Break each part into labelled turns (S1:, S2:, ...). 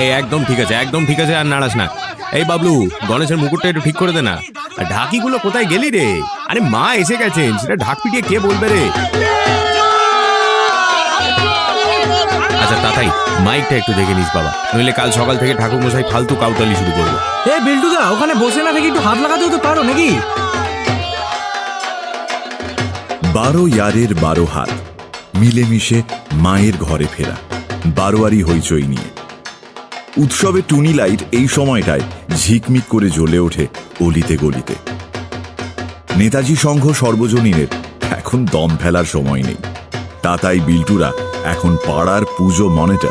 S1: এই একদম ঠিক আছে একদম ঠিক আছে আর নাড়াস না। এই বাবলু গণেশের মুকুটটা একটু ঠিক করে দে না। আর ঢাকিগুলো কোথায় গেলি রে? আরে মা এসে গেছেন সেটা ঢাক পিটিয়ে কে বলবে রে? আচ্ছা তাতাই মাইকটা একটু দেখে নিস বাবা। নইলে কাল সকাল থেকে ঠাকুর মশাই ফালতু কাউতালি শুরু করবে।
S2: এ বিল্টুদা ওখানে বসে না থেকে একটু হাত লাগাতেও তো পারো নাকি?
S3: বারো ইয়ারের বারো হাত মিলেমিশে মায়ের ঘরে ফেরা বারোয়ারি হইচই নিয়ে। উৎসবে টুনি লাইট এই সময়টায় ঝিকমিক করে জ্বলে ওঠে অলিতে গলিতে। নেতাজি সংঘ সর্বজনীনের এখন দম ফেলার সময় নেই। তাতাই বিল্টুরা এখন পাড়ার পুজো মনিটর।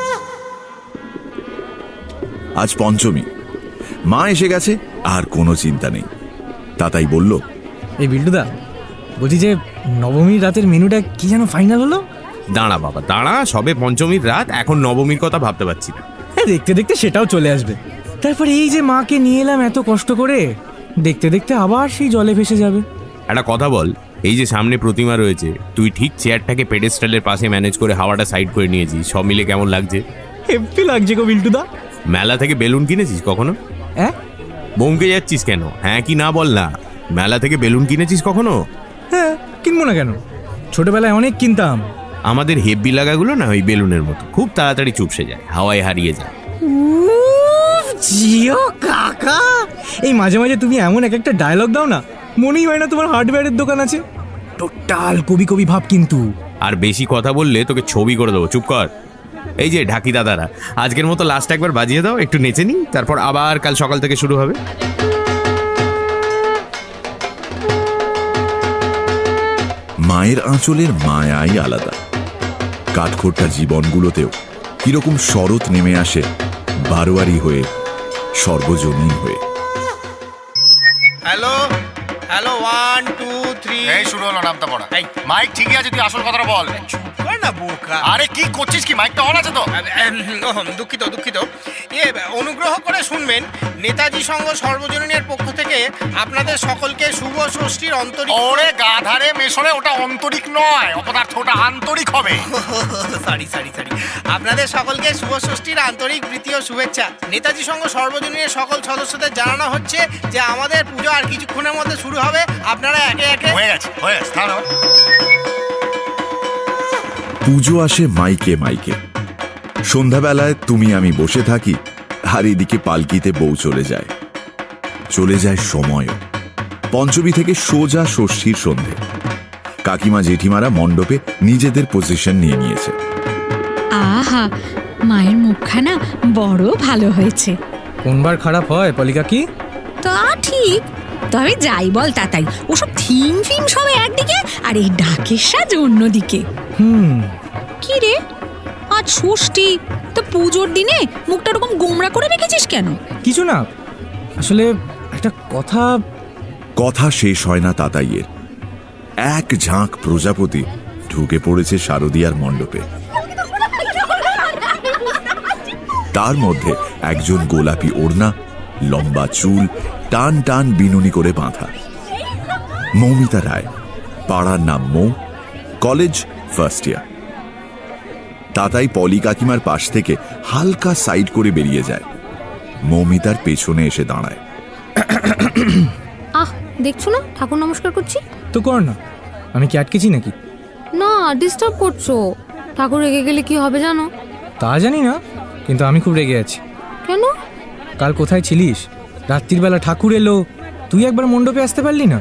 S3: আজ পঞ্চমী। মা এসে গেছে আর কোনো চিন্তা নেই। তাতাই বলল
S2: এই বিল্টুদা বলছি যে নবমীর রাতের মেনুটা কি যেন ফাইনাল হলো?
S1: দাঁড়া বাবা দাঁড়া সবে পঞ্চমীর রাত এখন নবমীর কথা ভাবতে পারছি না।
S2: দেখতে দেখতে সেটাও চলে আসবে। তারপর এই যে মাকে নিয়ে এলাম এত কষ্ট করে দেখতে দেখতে আবার সেই জলে ভেসে যাবে।
S1: একটা কথা বল এই যে সামনে প্রতিমা রয়েছে তুই ঠিক চেয়ারটাকে পেডেস্টালের পাশে ম্যানেজ করে হাওয়াটা সাইড করে নিয়েছিস সব মিলে কেমন লাগছে?
S2: হেপি লাগছে গো বিল্টুদা।
S1: মেলা থেকে বেলুন কিনেছিস কখনো?
S2: হ্যাঁ
S1: বমকে যাচ্ছিস কেন? হ্যাঁ কি না বল না মেলা থেকে বেলুন কিনেছিস কখনো?
S2: হ্যাঁ কিনবো না কেন? ছোটবেলায় অনেক কিনতাম।
S1: আমাদের হেব্বি লাগাগুলো না ওই বেলুনের মতো। খুব তাড়াতাড়ি চুপসে যায় হাওয়ায় হারিয়ে যায়।
S2: জিও কাকা! এই মাঝে মাঝে তুমি এমন এক একটা ডায়লগ দাও না মনেই হয় না তোমার হার্ডওয়্যারের দোকান আছে। টোটাল কবি কবি ভাব কিন্তু।
S1: আর বেশি কথা বললে তোকে ছবি করে দেবো চুপ কর। এই যে ঢাকি দাদারা আজকের মতো লাস্ট একবার বাজিয়ে দাও একটু নেচে নি তারপর আবার কাল সকাল থেকে শুরু হবে।
S3: মায়ের আঁচলের মায়াই আলাদা। কাঠখোট্টা জীবনগুলোতেও কীরকম শরৎ নেমে আসে বারোয়ারি হয়ে সর্বজনীন হয়ে।
S4: Hello hello one two three
S5: নামটা পড়া এই। মাইক ঠিকই আছে তুই আসল কথাটা বল।
S4: না বোকা।
S5: আরে কি করছিস কি? মাইকটা অন আছে তো?
S4: দুঃখিত দুঃখিত। ইয়ে অনুগ্রহ করে শুনবেন নেতাজি সংঘ সর্বজনীনের পক্ষ থেকে আপনাদের সকলকে শুভ ষষ্ঠীর অন্তরিক
S5: ওরে গাধারে মেশরে ওটা অন্তরিক নয় অপদার্থ ওটা আন্তরিক হবে।
S4: সরি সরি সরি আপনাদের সকলকে শুভ ষষ্ঠীর আন্তরিক প্রীতি ও শুভেচ্ছা। নেতাজি সংঘ সর্বজনীনের সকল সদস্যদের জানানো হচ্ছে যে আমাদের পুজো আর কিছুক্ষণের মধ্যে শুরু হবে। আপনারা একে একে
S5: হয়ে গেছে হয়ে গেছে।
S3: পুজো আসে মাইকে মাইকে। সন্ধ্যাবেলায় তুমি আমি বসে থাকি আর এদিকে পালকিতে বউ চলে যায়। চলে যায় সময়ও। পঞ্চমী থেকে সোজা ষষ্ঠীর সন্ধে। কাকিমা জেঠিমারা মণ্ডপে নিজেদের পজিশন নিয়ে নিয়েছে।
S6: আহা মায়ের মুখখানা বড় ভালো হয়েছে।
S2: কোনবার খারাপ হয় পলিকা কি?
S6: তা ঠিক তবে যাই বল তাতাই ওসব থিম ফিম সব একদিকে আর এই ডাকের সাজ অন্যদিকে।
S2: হুম।
S6: কি রে? আজ ষষ্ঠী তো পুজোর দিনে মুখটা এরকম গোমরা করে রেখেছিস কেন?
S2: কিছু না আসলে একটা কথা।
S3: কথা শেষ হয় না তাতাইয়ের। এক ঝাঁক প্রজাপতি ঢুকে পড়েছে শারদিয়ার মণ্ডপে। তার মধ্যে একজন গোলাপি ওড়না লম্বা চুল টান টান বিনুনি করে বাঁধা। মৌমিতা রায় পাড়ার নাম Mou college first year Tatai Poli কাকিমার পাশ থেকে হালকা সাইড করে বেরিয়ে যায়। মৌমিতার পেছনে এসে দাঁড়ায়।
S7: আহ দেখছ না? ঠাকুর নমস্কার করছি?
S2: তো কর না। আমি কি আটকেছি নাকি?
S7: না ডিস্টার্ব করছ। ঠাকুর রেগে গেলে কি হবে জানো?
S2: তা জানি না কিন্তু আমি খুব রেগে আছি।
S7: কেন?
S2: কাল কোথায় ছিলিস? রাত্রির বেলা ঠাকুর এলো তুই একবার মণ্ডপে আসতে পারলি না?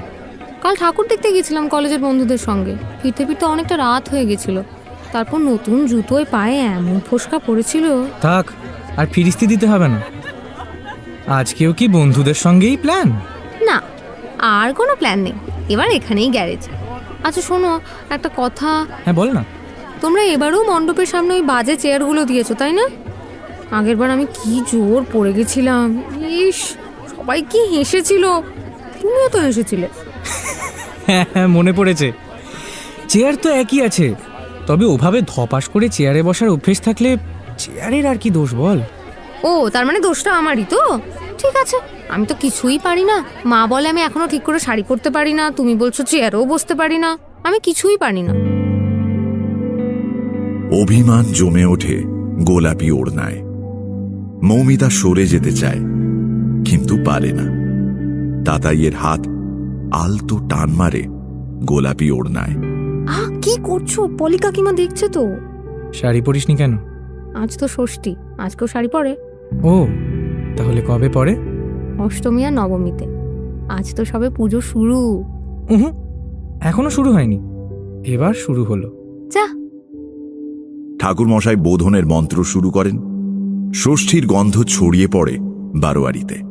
S7: কাল ঠাকুর দেখতে গেছিলাম কলেজের বন্ধুদের সঙ্গে। ফিরতে ফিরতে অনেকটা রাত হয়ে গেছিল। তারপর নতুন জুতোয় পায়ে এমন ফোসকা পড়েছিল।
S2: থাক আর ফিরিস্তি দিতে হবে না। আজকেও কি বন্ধুদের সঙ্গেই প্ল্যান
S7: না আর কোনো প্ল্যান নেই। এবার এখানেই গ্যারেজ। আচ্ছা শোনো একটা কথা।
S2: হ্যাঁ বল না।
S7: তোমরা এবারেও মণ্ডপের সামনে ওই বাজে চেয়ারগুলো দিয়েছ তাই না? আগেরবার আমি কি জোর পড়ে গেছিলাম। ইস! সবাই কি হেসেছিল? তুমিও তো হেসেছিলে।
S2: হ্যাঁ হ্যাঁ মনে পড়েছে। চেয়ার তো একই আছে। তবে ওভাবে ধপাস করে চেয়ারে বসার অভ্যেস থাকলে চেয়ারের আর কি দোষ বল?
S7: ও তার মানে দোষটা আমারই তো? ঠিক আছে আমি তো কিছুই পারি না। মা বলে আমি এখনও ঠিক করে শাড়ি পরতে পারি না তুমি বলছো চেয়ারেও বসতে পারি না। আমি কিছুই পারি না।
S3: অভিমান জমে ওঠে গোলাপি ওড়নায়। মৌমিতা সরে যেতে চায়। কিন্তু পারে না। তাতাইয়ের হাত আলতো টান মারে গোলাপি ওড়নায়।
S7: আহ কি করছ? পলি কাকিমা দেখছে তো।
S2: শাড়ি পরিসনি কেন?
S7: আজ তো ষষ্ঠী আজকেও শাড়ি পরে।
S2: ও তাহলে কবে পরে?
S7: অষ্টমী আর নবমীতে। আজ তো সবে পুজো শুরু।
S2: উহু এখনও শুরু হয়নি। এবার শুরু হলো।
S7: যা।
S3: ঠাকুরমশাই বোধনের মন্ত্র শুরু করেন ষষ্ঠীর গন্ধ ছড়িয়ে পড়ে বারোয়ারিতে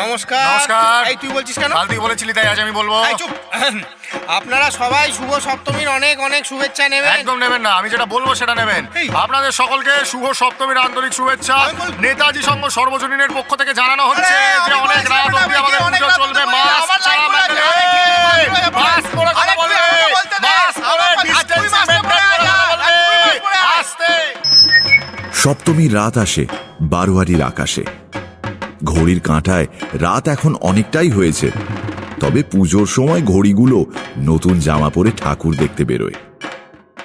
S4: নমস্কার।
S5: নমস্কার।
S4: এই তুই বলছিস কেন?
S5: কাল বলেছিলি তাই আজ আমি বলব।
S4: এই চুপ। আপনারা সবাই শুভ সপ্তমীর অনেক অনেক শুভেচ্ছা নেবেন।
S5: একদম নেবেন না আমি যেটা বলব সেটা নেবেন। আপনাদের সকলকে শুভ সপ্তমীর আন্তরিক শুভেচ্ছা। নেতাজি সংঘ সর্বজনীনের পক্ষ থেকে জানানো হচ্ছে যে অনেক রাত অবধি আমাদের পুজো চলবে মাস ছাড়া? মাস কথা
S3: সপ্তমীর রাত আসে, বারোয়ারির আকাশে। ঘড়ির কাঁটায় রাত এখন অনেকটাই হয়েছে, তবে পুজোর সময় ঘড়িগুলো নতুন জামা পরে ঠাকুর দেখতে বেরোয়।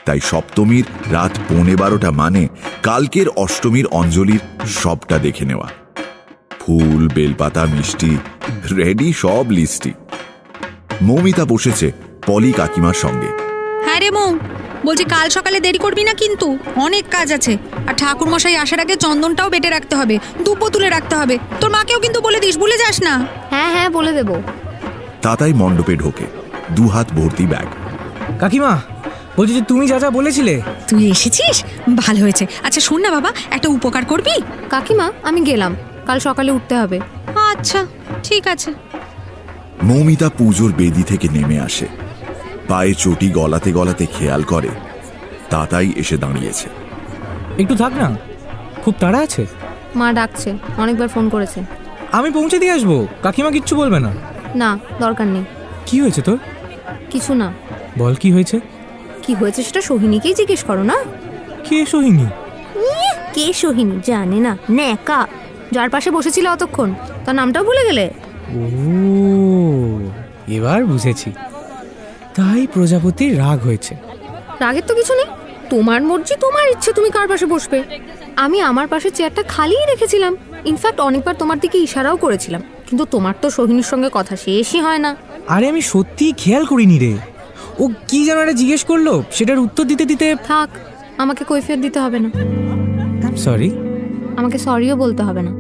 S3: তাই সপ্তমীর রাত পৌনে বারোটা মানে কালকের অষ্টমীর অঞ্জলির সবটা দেখে নেওয়া। ফুল, বেলপাতা, মিষ্টি, রেডি, সব লিস্টি। মৌমিতা বসেছে পলি কাকিমার সঙ্গে।
S6: হ্যাঁ বলছি কাল সকালে দেরি করবি না কিন্তু? অনেক কাজ আছে। আর ঠাকুর মশাই আসার আগে চন্দনটাও বেটে রাখতে হবে দুপো তুলে রাখতে হবে। তোর মাকেও কিন্তু বলে দিস ভুলে যাস না।
S7: হ্যাঁ হ্যাঁ বলে দেবো।
S3: তাতাই মণ্ডপে ঢোকে দু হাত ভর্তি ব্যাগ।
S2: কাকিমা বলছি যে তুমি যা যা বলেছিলে।
S6: তুই এসেছিস? ভালো হয়েছে। আচ্ছা শোন না বাবা একটা উপকার করবি?
S7: কাকিমা আমি গেলাম। কাল সকালে উঠতে হবে।
S6: আচ্ছা ঠিক আছে।
S3: মৌমিতা পুজোর বেদি থেকে নেমে আসে। পায়ে চটি গলাতে গলাতে খেয়াল করে। তাতাই এসে দাঁড়িয়েছে।
S2: একটু থাক না খুব তাড়া আছে?
S7: মা ডাকছে অনেকবার ফোন করেছে।
S2: আমি পৌঁছে দিয়ে আসব কাকিমা কিচ্ছু বলবে না।
S7: না দরকার নেই।
S2: কি হয়েছে তোর?
S7: কিছু না।
S2: বল কি হয়েছে?
S7: কি হয়েছে সেটা সোহিনীকেই জিজ্ঞেস করো না।
S2: কে সোহিনী?
S7: কে সোহিনী জানে না ন্যাকা। যার পাশে বসেছিল অতক্ষণ তার নামটাও ভুলে গেলে।
S2: ও এবার বুঝেছি। তাই প্রজাপতির রাগ হয়েছে।
S7: রাগের তো কিছু নেই। তোমার মর্জি তোমার ইচ্ছে তুমি কার পাশে বসবে? আমি আমার পাশে চেয়ারটা খালিই রেখেছিলাম। ইনফ্যাক্ট অনেকবার তোমার দিকে ইশারাও করেছিলাম। কিন্তু তোমার তো সোহিনীর সঙ্গে কথা শেষই হয় না।
S2: আরে আমি সত্যি খেয়াল করিনি রে। ও কি যেন একটা জিজ্ঞেস করল সেটার উত্তর দিতে দিতে
S7: থাক আমাকে কৈফিয়ত দিতে হবে না।
S2: সরি
S7: আমাকে সরিও বলতে হবে না।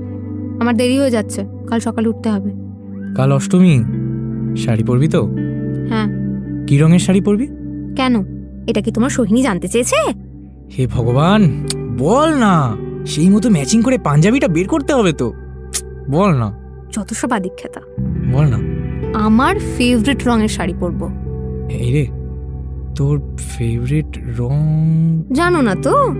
S7: আমার দেরি হয়ে যাচ্ছে। কাল সকালে উঠতে হবে।
S2: কাল অষ্টমী। শাড়ি পরবি তো?
S7: হ্যাঁ।
S2: কি রঙের শাড়ি পরবি?
S7: কেন? এটা কি তোমার সোহিনী জানতে চেয়েছে?
S2: হে ভগবান বল না। সেই মতো ম্যাচিং করে পাঞ্জাবিটা বের করতে হবে তো। বল না।
S7: যত সব আদিক্ষেতা
S2: বল না।
S7: আমার ফেভারিট রঙের শাড়ি পরবো।
S2: এই রে তোর ফেভারিট রং?
S7: জানো না তো?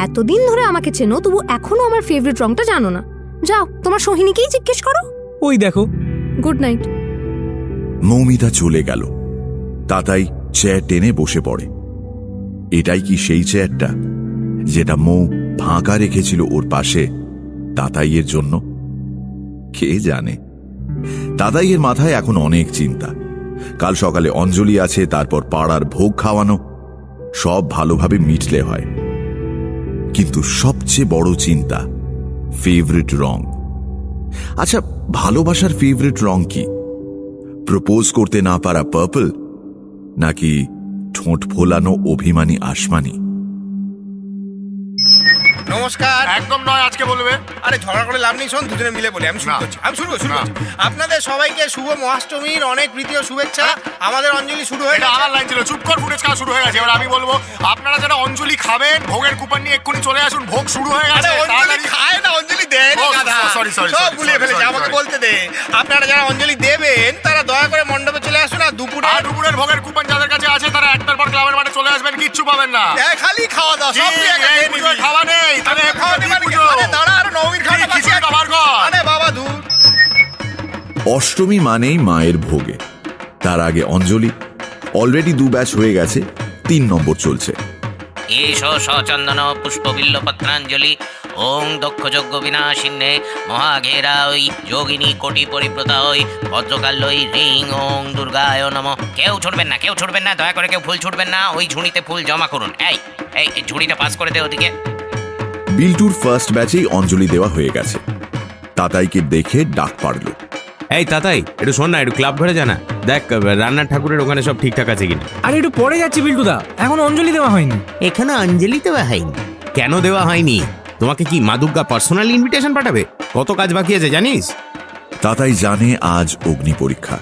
S7: এতদিন ধরে আমাকে চেনো তবু এখনও আমার ফেভারিট রংটা জানো না। যাও তোমার সোহিনীকেই জিজ্ঞেস করো।
S2: ওই দেখো।
S7: গুড নাইট
S3: মৌমিতা চলে গেল। তাতাই চেয়ার টেনে বসে পড়ে। এটাই কি সেই চেয়ারটা যেটা মৌ ফাঁকা রেখেছিল ওর পাশে তাতাইয়ের জন্য? কে জানে? তাতাইয়ের মাথায় এখন অনেক চিন্তা। কাল সকালে অঞ্জলি আছে, তারপর পাড়ার ভোগ খাওয়ানো, সব ভালোভাবে মিটলে হয়। কিন্তু সবচেয়ে বড় চিন্তা ফেভারিট রং। আচ্ছা ভালোবাসার ফেভারিট রং কি? প্রপোজ করতে না পারা পার্পল নাকি ঠোঁট ফোলানো অভিমানী আসমানি?
S4: নমস্কার।
S5: একদম নয় আজকে বলবে।
S4: আরে ঝগড়া করে লাভ নেই শোন দুজনে মিলে বলি। আমি শুরু
S5: না।
S4: করছি আমি শুরু করছি, শুরু আপনাদের সবাইকে শুভ মহাষ্টমীর অনেক প্রীতি ও শুভেচ্ছা। আমাদের অঞ্জলি শুরু হয়ে গেছে।
S5: আমার লাইন ছিল চুপ কর ফুটেজ খাওয়া শুরু হয়ে গেছে। এবার আমি বলব আপনারা যারা অঞ্জলি খাবেন ভোগের কুপন নিয়ে এক্ষুনি চলে আসুন ভোগ শুরু হয়ে গেছে
S4: অঞ্জলি খায় না অঞ্জলি দেয়
S5: sorry, sorry,
S4: সব গুলিয়ে ফেলেছে আমাকে বলতে দে। আপনারা যারা অঞ্জলি দেবেন তারা দয়া করে মণ্ডপে চলে আসুন আর দুপুরে
S5: দুপুরের ভোগের কুপন চলে আসবেন কিচ্ছু পাবেন না।
S4: খালি খাওয়া দাওয়া সব।
S5: খাওয়া নেই তাহলে
S4: দাঁড়া আর নবমীর বাকি। আরে বাবা
S3: অষ্টমী মানেই মায়ের ভোগে। তার আগে অঞ্জলি। অলরেডি দু ব্যাচ হয়ে গেছে তিন নম্বর চলছে।
S8: এষ সচন্দন পুষ্পবিল্ল পত্রাঞ্জলি ওং দক্ষযজ্ঞ বিনাশিন্নে মহাঘেরা ওই যোগিনী কোটি পরিব্রতা ওই ভদ্রকাল্যই রিং ওং দুর্গায় নম। কেউ ছুটবেন না কেউ ছুটবেন না দয়া করে কেউ ফুল ছুটবেন না ওই ঝুড়িতে ফুল জমা করুন। এই এই এই ঝুড়িটা পাস করে দে ওদিকে।
S3: বিল্টুর ফার্স্ট ব্যাচেই অঞ্জলি দেওয়া হয়ে গেছে। তাতাইকে দেখে ডাক পারল।
S1: এই তাতাই একটু শোন না একটু ক্লাব ঘরে জানা দেখ রান্নার ঠাকুরের ওখানে সব ঠিকঠাক আছে কিনা।
S2: আরে একটু পরে যাচ্ছি বিল্টুদা এখন অঞ্জলি দেওয়া হয়নি।
S1: এখানে অঞ্জলি দেওয়া হয়নি। কেন দেওয়া হয়নি? তোমাকে কি মাদুগ্গা পার্সোনাল ইনভিটেশন পাঠাবে? কত কাজ বাকি আছে, জানিস?
S3: তাতাই জানে আজ অগ্নি পরীক্ষা।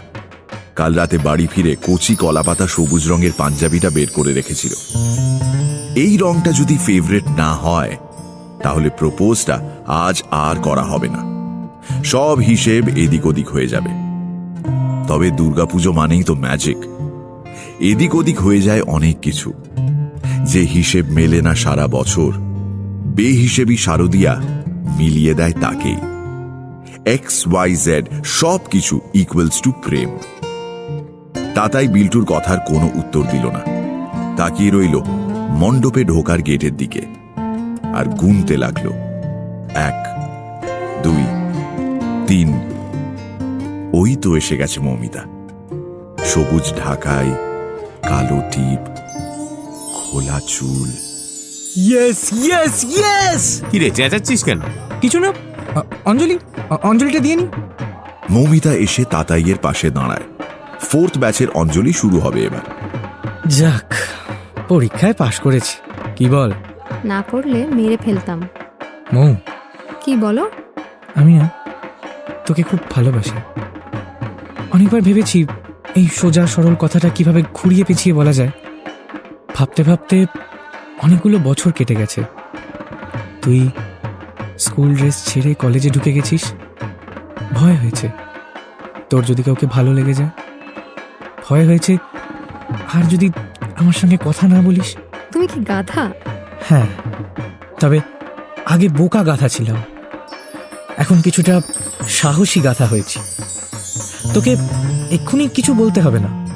S3: কাল রাতে বাড়ি ফিরে কচি কলাপাতা সবুজ রঙের পাঞ্জাবিটা বের করে রেখেছিল। এই রংটা যদি ফেভারেট না হয়, তাহলে প্রপোজটা আজ আর করা হবে না। সব হিসেব এদিক ওদিক হয়ে যাবে। তবে দুর্গাপুজো মানেই তো ম্যাজিক এদিক ওদিক হয়ে যায় অনেক কিছু। যে হিসেব মেলে না সারা বছর বেহিসেবি শারদিয়া মিলিয়ে দেয় তাকে এক্স ওয়াই জেড সব কিছু ইকুয়ালস টু প্রেম। তাতাই বিল্টুর কথার কোনো উত্তর দিল না। তাকিয়ে রইল মণ্ডপে ঢোকার গেটের দিকে আর গুনতে লাগল। এক, দুই, তিন। ওই তো এসে গেছে মৌমিতা। সবুজ ঢাকায় কালো টিপ, খোলা চুল।
S2: ইয়েস ইয়েস ইয়েস
S1: কি রে চেঁচাচ্ছিস কেন?
S2: কিছু না। আ- অঞ্জলি আ- অঞ্জলিটা দিয়ে নি।
S3: মৌমিতা এসে তাতাইয়ের পাশে দাঁড়ায়। ফোর্থ ব্যাচের অঞ্জলি শুরু হবে এবার।
S2: যাক পরীক্ষায় পাশ করেছি। কি বল?
S7: না করলে মেরে ফেলতাম।
S2: মৌ।
S7: কি বলো?
S2: আমি না তোকে খুব ভালোবাসি। অনেকবার ভেবেছি এই সোজা সরল কথাটা কীভাবে ঘুরিয়ে পেঁচিয়ে বলা যায়। ভাবতে ভাবতে অনেকগুলো বছর কেটে গেছে। তুই স্কুল ড্রেস ছেড়ে কলেজে ঢুকে গেছিস? ভয় হয়েছে। তোর যদি কাউকে ভালো লেগে যায়? ভয় হয়েছে। আর যদি আমার সঙ্গে কথা না বলিস?
S7: তুমি কি গাধা?
S2: হ্যাঁ। তবে আগে বোকা গাথা ছিলাম। এখন কিছুটা সাহসী গাথা হয়েছি। তোকে এক্ষুনি কিছু বলতে হবে না।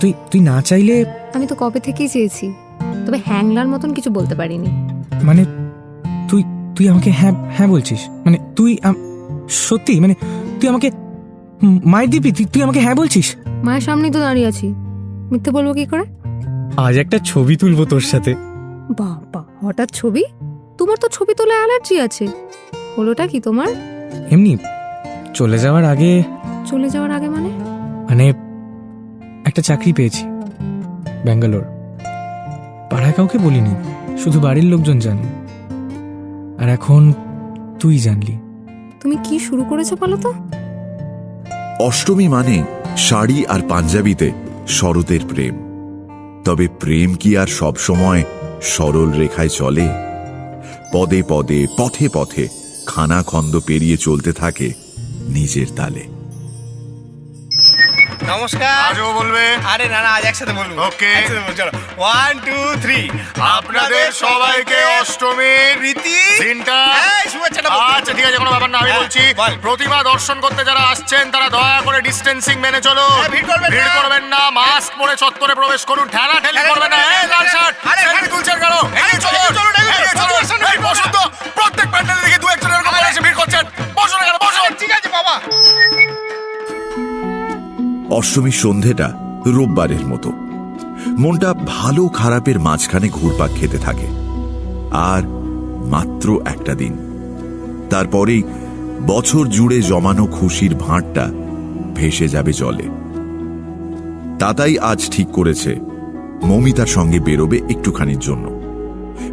S2: তুই তুই না চাইলে
S7: আমি তো কবে থেকেই চেয়েছি। তবে হ্যাংলার মতন কিছু বলতে পারিনি।
S2: মানে তুই তুই আমাকে হ্যাঁ হ্যাঁ বলছিস? মানে তুই সত্যি? মানে তুই আমাকে মায়ের দিবি? তুই তুই আমাকে হ্যাঁ বলছিস?
S7: মায়ের সামনেই তো দাঁড়িয়ে আছি। মিথ্যে বলব কি করে?
S2: আজ একটা ছবি তুলবো তোর সাথে।
S7: বাবা হঠাৎ ছবি? তোমার তো ছবি তোলা অ্যালার্জি আছে। হলোটা কি তোমার?
S2: এমনি চলে যাওয়ার আগে
S7: চলে যাওয়ার আগে মানে?
S2: মানে একটা চাকরি পেয়েছি ব্যাঙ্গালোর। পাড়ায় কাউকে বলিনি শুধু বাড়ির লোকজন জানে। আর এখন তুই জানলি।
S7: তুমি কি শুরু করেছ বলো তো?
S3: অষ্টমী মানে শাড়ি আর পাঞ্জাবিতে শরতের প্রেম। তবে প্রেম কি আর সব সময় সরল রেখায় চলে? পদে পদে পথে পথে খানা খন্দ পেরিয়ে চলতে থাকে নিজের তালে।
S4: নমস্কার।
S5: আজও বলবে।
S4: আরে না না আজ একসাথে বলব. একসাথে চলো। ওয়ান টু থ্রি
S5: আপনাদের সবাইকে অষ্টমীর
S4: প্রীতি।
S5: দিনটা। আচ্ছা ঠিক আছে কোনো ব্যাপার না আমি
S4: হ্যাঁ,
S5: বলছি
S4: বল।
S5: প্রতিমা দর্শন করতে যারা আসছেন তারা দয়া করে ডিস্টেন্সিং মেনে চলুন
S4: হ্যাঁ, ভিড় করবেন না।
S5: মাস্ক পরে চত্বরে প্রবেশ করুন ঠেলা ঠেলি করবেন না। এই লাল শার্ট
S4: আরে,
S5: সেলফি তুলছেন কেন?
S4: এই,
S5: চলুন,
S4: চলুন, এই,
S5: বসুন তো। প্রত্যেক প্যান্ডেলে দেখি দু একজন এরকম ভিড় করছেন। বসুন এখানে বসুন।
S4: ঠিক আছে বাবা।
S3: অষ্টমীর সন্ধেটা রোববারের মতো। মনটা ভালো খারাপের মাঝখানে ঘুরপাক খেতে থাকে। আর মাত্র একটা দিন। তারপরেই বছর জুড়ে জমানো খুশির ভাঁটটা ভেসে যাবে জলে। তাতাই আজ ঠিক করেছে মমিতার সঙ্গে বেরোবে একটুখানির জন্য।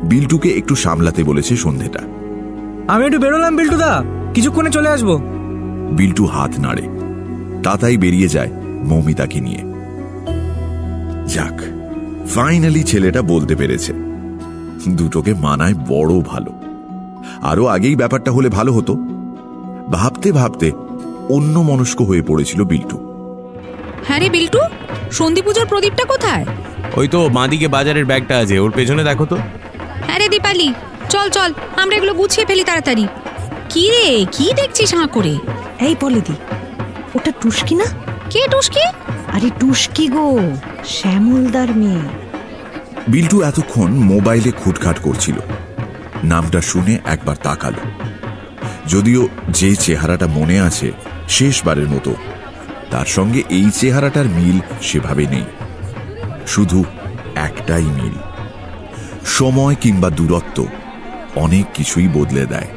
S3: বিল্টুকে একটু সামলাতে বলেছে সন্ধেটা।
S2: আমি একটু বেরোলাম বিল্টুদা। কিছুক্ষণে চলে আসব।
S3: বিল্টু হাত নাড়ে। তাতাই বেরিয়ে যায়। মৌমিতাকে নিয়ে। যাক ফাইনালি ছেলেটা বলতে পেরেছে। দুটোকে মানায় বড় ভালো। আরও আগেই ব্যাপারটা হলে ভালো হতো। ভাবতে ভাবতে অন্য মনস্ক হয়ে পড়েছিল বিল্টু।
S6: হ্যাঁ রে বিল্টু সন্ধি পুজোর প্রদীপটা কোথায়?
S1: ওই তো বাঁদিকে বাজারের ব্যাগটা আছে ওর পেছনে দেখো তো।
S6: হ্যাঁ রে দীপালি চল চল আমরা এগুলো গুছিয়ে ফেলি তাড়াতাড়ি। কি রে কি দেখছিস হাঁ করে?
S9: এই বলিদি ওটা টুস্কি না?
S6: কে টুসকি?
S9: আরে টুস্কি গো শ্যামলদার মেয়ে।
S3: বিল্টু এতক্ষণ মোবাইলে খুটখাট করছিল। নামটা শুনে একবার তাকালো। যদিও যে চেহারাটা মনে আছে শেষবারের মতো তার সঙ্গে এই চেহারাটার মিল সেভাবে নেই। শুধু একটাই মিল। সময় কিংবা দূরত্ব অনেক কিছুই বদলে দেয়।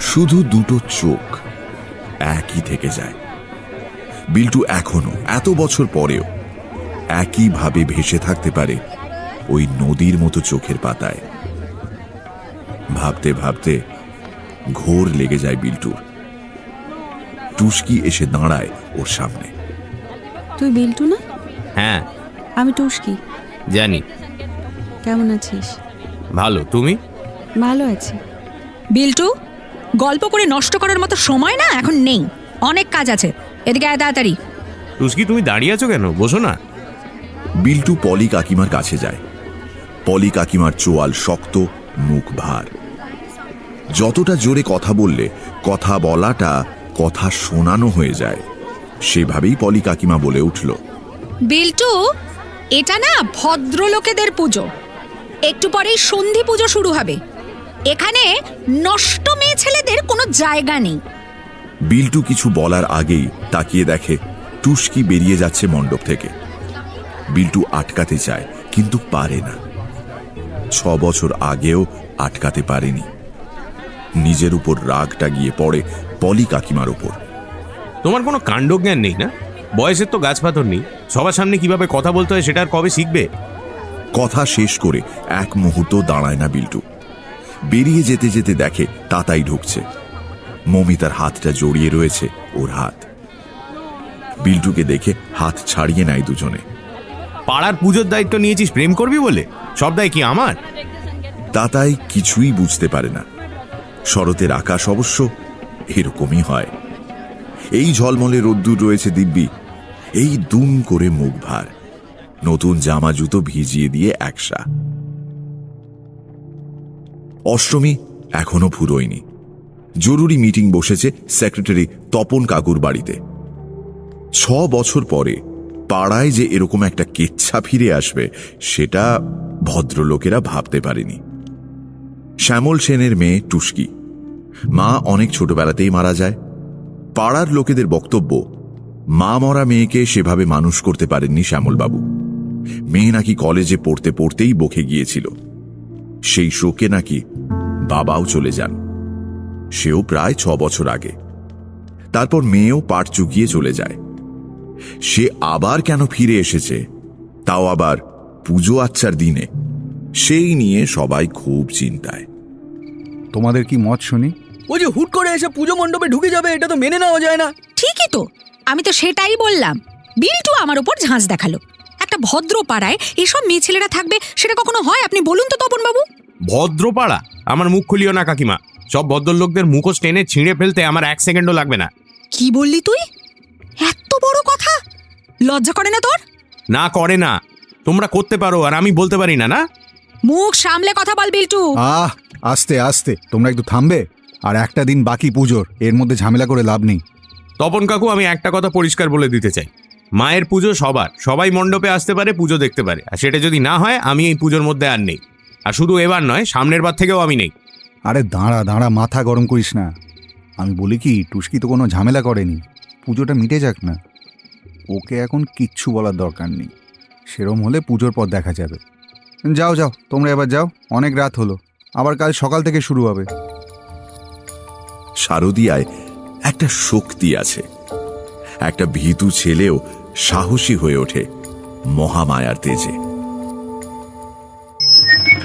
S3: শুধু দুটো চোখ একই থেকে যায়। বিল্টু এখনও এত বছর পরেও একইভাবে ভেসে থাকতে পারে ওই নদীর মতো চোখের পাতায়। ভাবতে ভাবতে ঘোর লেগে যায় বিল্টুর টুস্কি এসে দাঁড়ায় ওর সামনে।
S10: তুই বিল্টু না?
S1: হ্যাঁ।
S10: আমি টুস্কি।
S1: জানি।
S10: কেমন আছিস?
S1: ভালো তুমি?
S10: ভালো আছি।
S6: বিল্টু গল্প করে নষ্ট করার মতো সময় না এখন নেই। অনেক কাজ আছে। এদিকে আয় তাড়াতাড়ি।
S1: টুস্কি তুমি দাঁড়িয়ে আছো কেন? বসো না।
S3: বিল্টু পলি কাকিমার কাছে যায়। পলি কাকিমার চোয়াল শক্ত মুখ ভার। যতটা জোরে কথা বললে কথা বলাটা কথা শোনানো হয়ে যায়। সেভাবেই পলি কাকিমা বলে উঠল।
S6: বিল্টু এটা না ভদ্রলোকেদের পুজো। একটু পরেই সন্ধি পুজো শুরু হবে। এখানে নষ্ট মেয়ে ছেলেদের কোনো জায়গা নেই।
S3: বিল্টু কিছু বলার আগেই তাকিয়ে দেখে টুস্কি বেরিয়ে যাচ্ছে মণ্ডপ থেকে। বিল্টু আটকাতে চায় কিন্তু পারে না। ছ বছর আগেও আটকাতে পারেনি। নিজের উপর রাগটা গিয়ে পড়ে পলি কাকিমার উপর।
S1: তোমার কোনো কাণ্ডজ্ঞান নেই না? বয়সের তো গাছ পাথর নেই। সবার সামনে কীভাবে কথা বলতে হয় সেটা আর কবে শিখবে?
S3: কথা শেষ করে এক মুহূর্ত দাঁড়ায় না বিল্টু। বেরিয়ে যেতে যেতে দেখে তাতাই ঢুকছে। মমিতার হাতটা জড়িয়ে রয়েছে ওর হাত। বিল্টুকে দেখে হাত ছাড়িয়ে নাই দুজনে।
S1: পাড়ার পুজোর দায়িত্ব নিয়েছিস প্রেম করবি বলে? সব দায় কি আমার?
S3: তাতাই কিছুই বুঝতে পারে না। শরতের আকাশ অবশ্য এরকমই হয়। এই ঝলমলে রোদ্দুর রয়েছে দিব্যি। এই দুম করে মুখ ভার। নতুন জামা জুতো ভিজিয়ে দিয়ে একসা। অষ্টমী এখনও ফুরোয়নি। জরুরি মিটিং বসেছে সেক্রেটারি তপন কাকুর বাড়িতে। ছ বছর পরে পাড়ায় যে এরকম একটা কেচ্ছা ফিরে আসবে, সেটা ভদ্রলোকেরা ভাবতে পারেনি। শ্যামল সেনের মেয়ে টুস্কি। মা অনেক ছোটবেলাতেই মারা যায়। পাড়ার লোকেদের বক্তব্য, মা মরা মেয়েকে সেভাবে মানুষ করতে পারেননি শ্যামলবাবু। মেয়ে নাকি কলেজে পড়তে পড়তেই বকে গিয়েছিল। সেই শোকে নাকি বাবাও চলে যান। সেও প্রায় ছ বছর আগে। তারপর মেয়েও পাট চুকিয়ে চলে যায়। সে আবার কেন ফিরে এসেছে? তাও আবার পুজো আচ্চার দিনে। সেই নিয়ে সবাই খুব চিন্তায়।
S11: তোমাদের কি মত শুনি?
S2: ও যে হুট করে এসে পুজো মণ্ডপে ঢুকে যাবে এটা তো মেনে নেওয়া যায় না।
S6: ঠিকই তো। আমি তো সেটাই বললাম। বিল্টু আমার উপর ঝাঁজ দেখাল। একটা ভদ্র পাড়ায় এসব মেয়ে ছেলেরা থাকবে সেটা কখনো হয়? আপনি বলুন তো তপন বাবু
S1: ভদ্রপাড়া। আমার মুখ খুলিও না কাকিমা। সব ভদ্রলোকদের মুখোশ টেনে ছিঁড়ে ফেলতে আমার এক সেকেন্ডও লাগবে না।
S6: কি বললি তুই? এত বড় কথা? লজ্জা করে না তোর?
S1: না করে না। তোমরা করতে পারো আর আমি বলতে পারি না না?
S6: মুখ সামলে কথা বল বিল্টু।
S11: আহ আস্তে আস্তে। তোমরা একটু থামবে আর একটা দিন বাকি পুজোর। এর মধ্যে ঝামেলা করে লাভ নেই।
S1: তপন কাকু আমি একটা কথা পরিষ্কার বলে দিতে চাই। মায়ের পুজো সবার। সবাই মণ্ডপে আসতে পারে পুজো দেখতে পারে। আর সেটা যদি না হয় আমি এই পুজোর মধ্যে আর নেই। আর শুধু এবার নয় সামনের বার থেকেও আমি নেই।
S11: আরে দাঁড়া দাঁড়া মাথা গরম করিস না। আমি বলি কি টুস্কি তো কোনো ঝামেলা করেনি। পুজোটা মিটে যাক না। ওকে এখন কিচ্ছু বলার দরকার নেই। সেরম হলে পুজোর পর দেখা যাবে। যাও যাও তোমরা এবার যাও অনেক রাত হলো। আবার কাল সকাল থেকে শুরু হবে।
S3: শারদিয়ায় একটা শক্তি আছে। একটা ভীতু ছেলেও সাহসী হয়ে ওঠে মহামায়ার তেজে।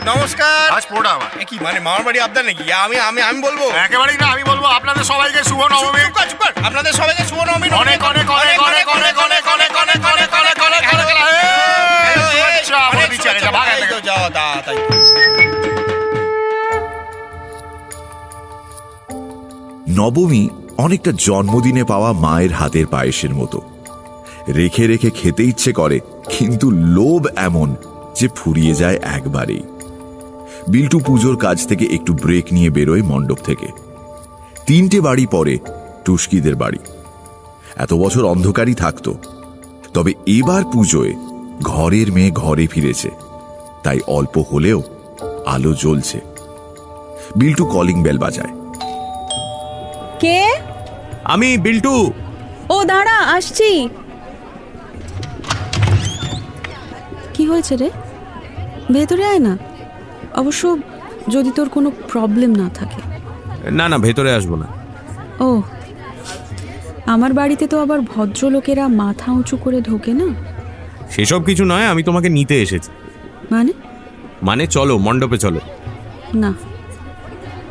S4: নমস্কার
S5: আজ পোড়া আমার
S4: এ কি মানে মামার বাড়ি আপনার নাকি আমি আমি আমি বলব
S5: একেবারেই না আমি বলব আপনাদের সবাইকে শুভ নবমী
S4: চুপ কর, চুপ কর। আপনাদের সবাইকে শুভ নবমী
S5: অনেক অনেক অনেক অনেক অনেক অনেক অনেক অনেক অনেক অনেক অনেক অনেক।
S4: যাও তা তাই
S3: নবমী অনেকটা জন্মদিনে পাওয়া মায়ের হাতের পায়েসের মতো রেখে রেখে খেতে ইচ্ছে করে কিন্তু লোভ এমন যে ফুরিয়ে যায় একবারেই বিল্টু পুজোর কাজ থেকে একটু ব্রেক নিয়ে বেরোয় মণ্ডপ থেকে। তিনটে বাড়ি পরে টুস্কিদের বাড়ি। এত বছর অন্ধকারই থাকতো। তবে এবার পুজোয় ঘরের মেয়ে ঘরে ফিরেছে। তাই অল্প হলেও আলো জ্বলছে। বিল্টু কলিং বেল বাজায়।
S10: কে?
S1: আমি বিল্টু।
S10: ও দাঁড়া আসছি। কি হয়েছে রে? ভেতরে আয় না। অবশ্য যদি তোর কোনো প্রবলেম না থাকে।
S1: না না ভেতরে আসব না।
S10: ও আমার বাড়িতে তো আবার ভদ্রলোকেরা মাথা উঁচু করে ঢোকে না?
S1: সেসব কিছু নয় আমি তোমাকে নিতে এসেছি।
S10: মানে?
S1: মানে চলো মণ্ডপে চলো।
S10: না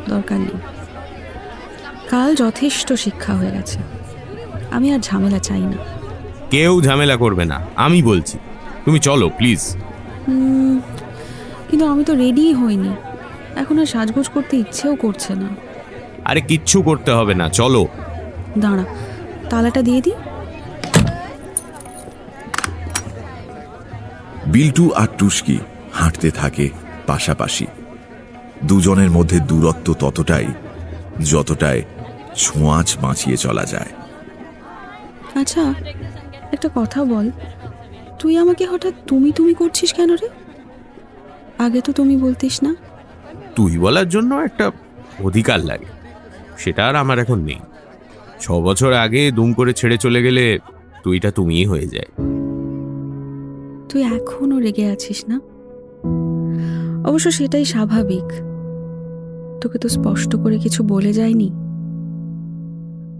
S10: দরকার নেই। কাল যথেষ্ট শিক্ষা হয়ে গেছে। আমি আর ঝামেলা চাই না।
S1: কেউ ঝামেলা করবে না আমি বলছি। তুমি চলো প্লিজ।
S10: কিন্তু আমি তো রেডিই হইনি। এখন আর সাজগোজ করতে ইচ্ছেও করছে না।
S1: আরে কিচ্ছু করতে হবে না চলো।
S10: দাঁড়া তালাটা দিয়ে দিই?
S3: বিল্টু আর টুস্কি হাঁটতে থাকে পাশাপাশি। দুজনের মধ্যে দূরত্ব ততটাই যতটায় ছোঁয়াচ বাঁচিয়ে চলা যায়।
S10: আচ্ছা একটা কথা বল। তুই আমাকে হঠাৎ তুমি তুমি করছিস কেন রে? আগে তো তুমি বলতিস না?
S1: তুই বলার জন্য একটা অধিকার লাগে সেটা আর আমার এখন নেই। ছ বছর আগে দুম করে ছেড়ে চলে গেলে তুইটা তুমিই হয়ে যায়।
S10: তুই এখনও রেগে আছিস না? অবশ্য সেটাই স্বাভাবিক। তোকে তো স্পষ্ট করে কিছু বলে যায়নি।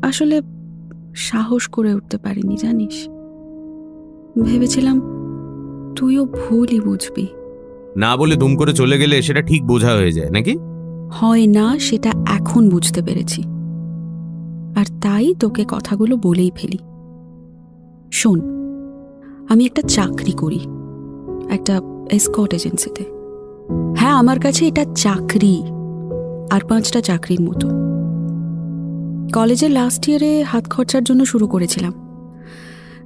S10: আসলে সাহস করে উঠতে পারিনি জানিস? ভেবেছিলাম তুইও ভুলই বুঝবি।
S1: না বলে দুম করে চলে গেলে সেটা ঠিক বোঝা হয়ে যায়, নাকি?
S10: হয় না, সেটা এখন বুঝতে পেরেছি। আর তাই তোকে কথাগুলো বলেই ফেলি। শোন, আমি একটা চাকরি করি, একটা এসকট এজেন্সিতে হ্যাঁ আমার কাছে এটা চাকরি, আর পাঁচটা চাকরির মতো। কলেজের লাস্ট ইয়ারে হাত খরচার জন্য শুরু করেছিলাম।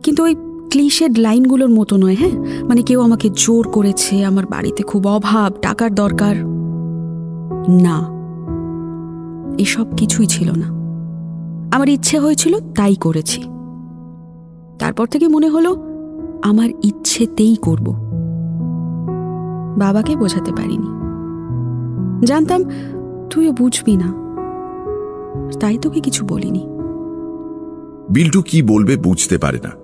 S10: কিন্তু ওই ক্লিশেড লাইনগুলোর মতো নয় হ্যাঁ? মানে কেউ আমাকে জোর করেছে, আমার বাড়িতে খুব অভাব, টাকার দরকার। না, এসব কিছুই ছিল না। আমার ইচ্ছে হয়েছিল তাই করেছি। তারপর থেকে মনে হলো, আমার ইচ্ছেতেই করব। বাবাকে বোঝাতে পারিনি। জানতাম, তুইও বুঝবি না। তাই তোকে কিছু বলিনি।
S3: বিল্টু কি বলবে বুঝতে পারে না।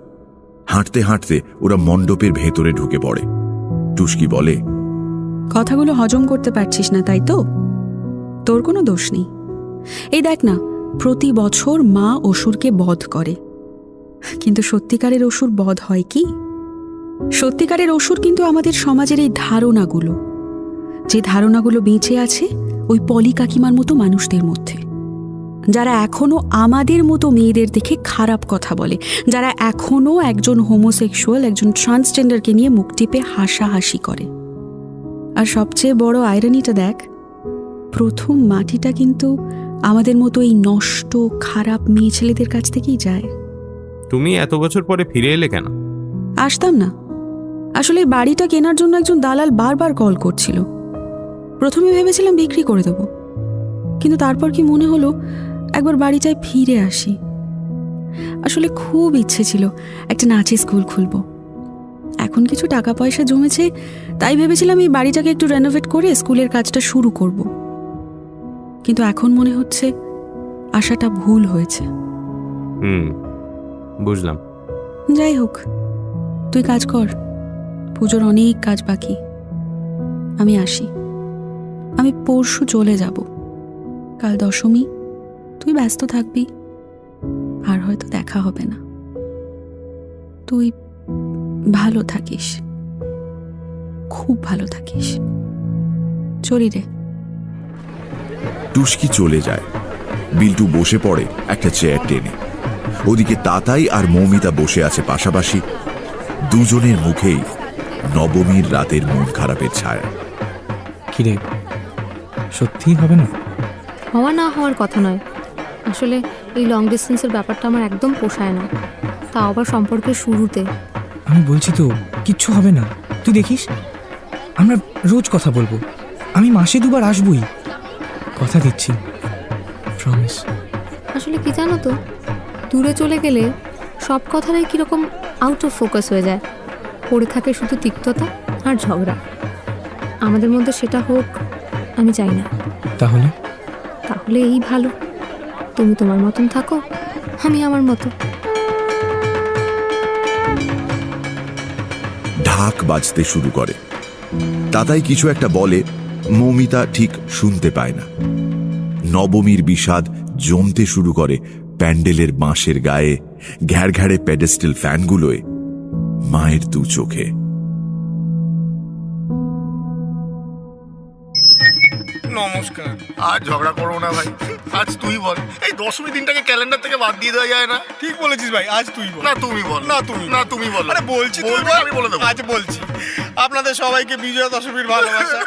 S3: হাঁটতে হাঁটতে ওরা মণ্ডপের ভেতরে ঢুকে পড়ে। টুস্কি বলে,
S10: কথাগুলো হজম করতে পারছিস না, তাই তো? তোর কোনো দোষ নেই। এই দেখ না, প্রতি বছর মা অসুরকে বধ করে। কিন্তু সত্যিকারের অসুর বধ হয় কি? সত্যিকারের অসুর কিন্তু আমাদের সমাজের এই ধারণাগুলো। যে ধারণাগুলো বেঁচে আছে ওই পলি কাকিমার মতো মানুষদের মধ্যে। যারা এখনও আমাদের মতো মেয়েদের দেখে খারাপ কথা বলে যারা এখনও একজন হোমোসেক্সুয়াল একজন ট্রান্সজেন্ডারকে নিয়ে মুখ টিপে হাসাহাসি করে। আর সবচেয়ে বড় আয়রনিটা দেখ প্রথম মাটিটা কিন্তু আমাদের মতো এই নষ্ট খারাপ মেয়ে ছেলেদের কাছ থেকেই যায়।
S1: তুমি এত বছর পরে ফিরে এলে কেন?
S10: আসতাম না। আসলে এই বাড়িটা কেনার জন্য একজন দালাল বারবার কল করছিল। প্রথমে ভেবেছিলাম বিক্রি করে দেবো। কিন্তু তারপর কি মনে হলো একবার বাড়িটায় ফিরে আসি। আসলে খুব ইচ্ছে ছিল একটা নাচের স্কুল খুলব। এখন কিছু টাকা পয়সা জমেছে তাই ভেবেছিলাম এই বাড়িটাকে একটু রেনোভেট করে স্কুলের কাজটা শুরু করব। কিন্তু এখন মনে হচ্ছে আশাটা ভুল হয়েছে।
S1: হুম বুঝলাম।
S10: যাই হোক তুই কাজ কর। পুজোর অনেক কাজ বাকি। আমি আসি। আমি পরশু চলে যাব। কাল দশমী। তুই ব্যস্ত থাকবি আর হয়তো দেখা হবে না। তুই ভালো থাকিস খুব ভালো থাকিস। চলি রে।
S3: টুস্কি চলে যায়। বিল্টু বসে পড়ে একটা চেয়ার টেনে। ওদিকে তাতাই আর মৌমিতা বসে আছে পাশাপাশি। দুজনের মুখেই নবমীর রাতের মন খারাপের ছায়া।
S2: কিরে সত্যিই হবে না?
S7: হওয়া না হওয়ার কথা নয়। আসলে এই লং ডিস্টেন্সের ব্যাপারটা আমার একদম পোষায় না। তা আবার সম্পর্কের শুরুতে।
S2: আমি বলছি তো কিচ্ছু হবে না। তুই দেখিস আমরা রোজ কথা বলব। আমি মাসে দুবার আসবই। কথা দিচ্ছি। প্রমিস
S7: আসলে কি জানো তো দূরে চলে গেলে সব কথাটাই কীরকম আউট অফ ফোকাস হয়ে যায়। পড়ে থাকে শুধু তিক্ততা আর ঝগড়া। আমাদের মধ্যে সেটা হোক আমি চাই না।
S2: তাহলে?
S7: তাহলে এই ভালো। তুমি তোমার মতন থাকো, আমি আমার মতো।
S3: ঢাক বাজতে শুরু করে। তাতাই কিছু একটা বলে, মৌমিতা ঠিক শুনতে পায় না। নবমীর বিষাদ জমতে শুরু করে প্যান্ডেলের বাঁশের গায়ে, ঘ্যাড়ঘ্যাড়ে প্যাডেস্টেল ফ্যানগুলোয় মায়ের দু চোখে।
S4: নমস্কার
S5: আজ ঝগড়া করো না ভাই। আজ তুই বল। এই দশমী দিনটাকে ক্যালেন্ডার থেকে বাদ দিয়ে দেওয়া যায় না।
S4: ঠিক বলেছিস ভাই আজ তুই বল।
S5: না তুমি বল।
S4: না তুমি
S5: না তুমি বল।
S4: আরে বলছি তুই বল।
S5: আমি বলে দেবো।
S4: আজ বলছি। আপনাদের সবাইকে বিজয়া দশমীর ভালোবাসা।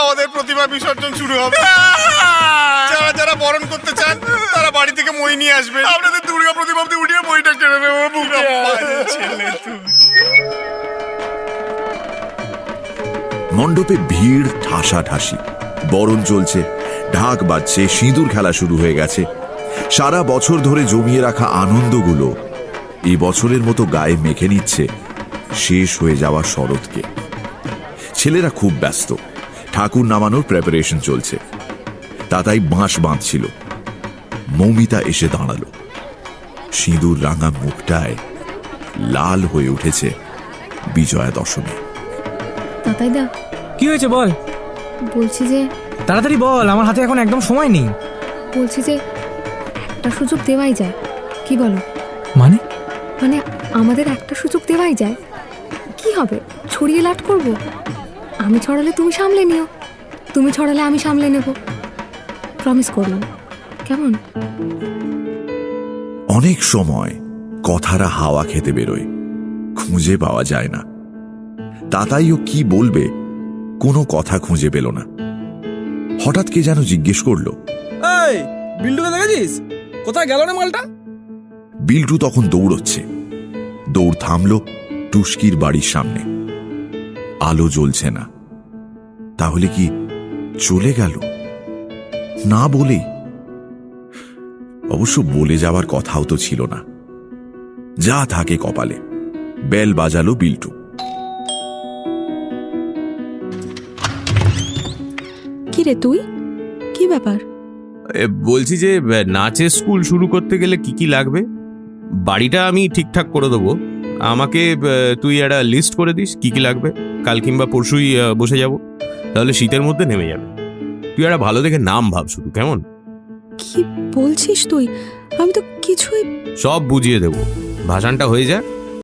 S4: আমাদের প্রতিমা বিসর্জন শুরু হবে। যারা যারা বরণ করতে চান তারা বাড়ি থেকে মই নিয়ে আসবে।
S5: আপনাদের দুর্গা প্রতিমা উঠিয়ে মইটা কেড়ে নেব
S4: ছেলে
S3: মণ্ডপে ভিড় ঠাসাঠাসি। বরণ চলছে। ঢাক বাজছে সিঁদুর খেলা শুরু হয়ে গেছে। সারা বছর ধরে জমিয়ে রাখা আনন্দগুলো এই বছরের মতো গায়ে মেখে নিচ্ছে শেষ হয়ে যাওয়া শরৎকে। ছেলেরা খুব ব্যস্ত ঠাকুর নামানোর প্রেপারেশন চলছে। তাতাই বাঁশ বাঁধছিল। মৌমিতা এসে দাঁড়াল। সিঁদুর রাঙা মুখটায় লাল হয়ে উঠেছে বিজয়া দশমী
S2: কি হয়েছে বল?
S7: বলছি যে
S2: তাড়াতাড়ি বল আমার হাতে এখন একদম সময় নেই।
S7: বলছি যে একটা সুযোগ দেওয়াই যায়। কি বলো?
S2: মানে?
S7: মানে আমাদের একটা সুযোগ দেওয়াই যায়। কি হবে? ছড়িয়ে লাট করব? আমি ছড়ালে তুমি সামলে নিও। তুমি ছড়ালে আমি সামলে নেব। প্রমিস করলাম কেমন?
S3: অনেক সময় কথারা হাওয়া খেতে বেরোয়। খুঁজে পাওয়া যায় না। তাতাইও কি বলবে? কোনো কথা খুঁজে পেল না। হঠাৎ কে যেন জিজ্ঞেস করল
S2: এই বিল্ডুকে দেখেছিস? কোথায় গেল না মালটা?
S3: বিল্টু তখন দৌড়চ্ছে। দৌড় থামল টুস্কির বাড়ির সামনে। আলো জ্বলছে না। তাহলে কি চলে গেল? না বলেই। অবশ্য বলে যাওয়ার কথাও তো ছিল না। যা থাকে কপালে। বেল বাজালো বিল্টু।
S10: কি রে তুই? কি ব্যাপার?
S1: এ, বলছি যে এ, নাচের স্কুল শুরু করতে গেলে কি কি লাগবে? বাড়িটা আমি ঠিকঠাক করে দেবো। আমাকে এ, তুই একটা লিস্ট করে দিস কি কি লাগবে। কাল কিংবা পরশুই বসে যাব। তাহলে শীতের মধ্যে নেমে যাবে। তুই একটা ভালো দেখে নাম ভাব শুধু কেমন?
S10: কি বলছিস তুই? আমি তো কিছুই
S1: সব বুঝিয়ে দেবো। ভাষণটা হয়ে যায়